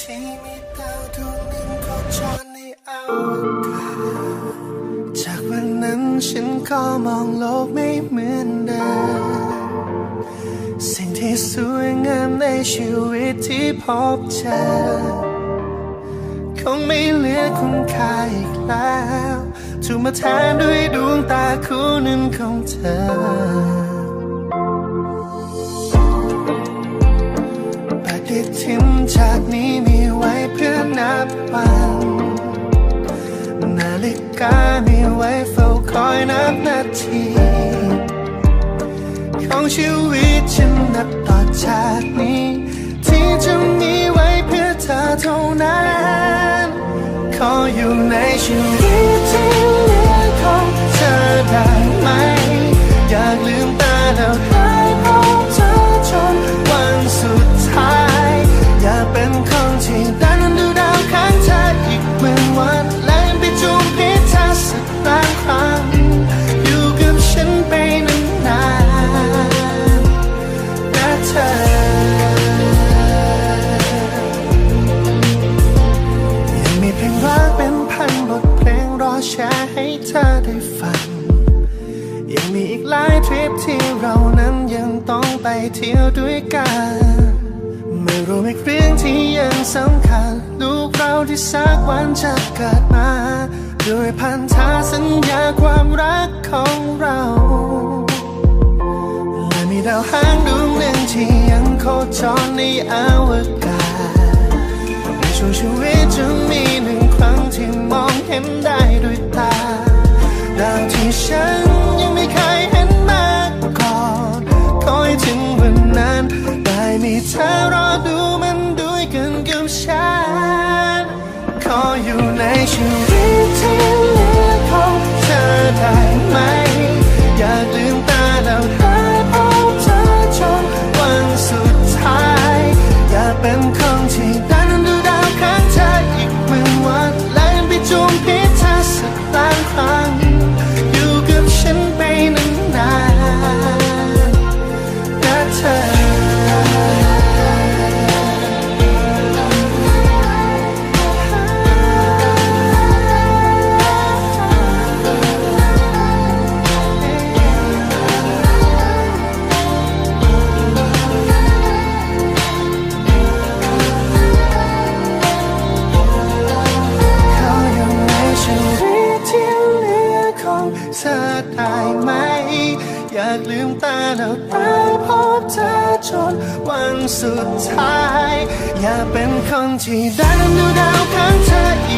ที่มีดาวดวงหนึ่งโคจรในอวกาศจากวันนั้นฉันก็มองโลกไม่เหมือนเดิมสิ่งที่สวยงามในชีวิตที่พบเจอคงไม่เหลือคุณค่าอีกแล้วถูกมาแทนด้วยดวงตาคู่หนึ่งของเธอปฏิทินจากนี้ วัน นาฬิกามีไว้เฝ้าคอยนับนาที ของชีวิตฉันนับต่อจากนี้ ที่จะมีไว้เพื่อเธอเท่านั้น ขออยู่ในชีวิตที่เหลือของเธอได้ไหม ไปเที่ยวด้วยกัน ไม่รู้อีกเรื่องที่ยังสำคัญ ลูกเราที่สักวันจะเกิดมา ด้วยพันธาสัญญาความรักของเราและมีดาวหางดวงหนึ่งที่ยังโคจรในอวกาศในช่วงชีวิตจะมีหนึ่งครั้งที่มองเห็นได้ด้วยตาดาวที่ฉันีเธอรอดูมันด้วยกันกับฉัน ขออยู่ในชีวิตที่ เธอได้ไหม อยากลืมตาแล้วตาพบเธอจนวันสุดท้าย อยากเป็นคนที่ได้นั้นดูดาวข้างเธออีก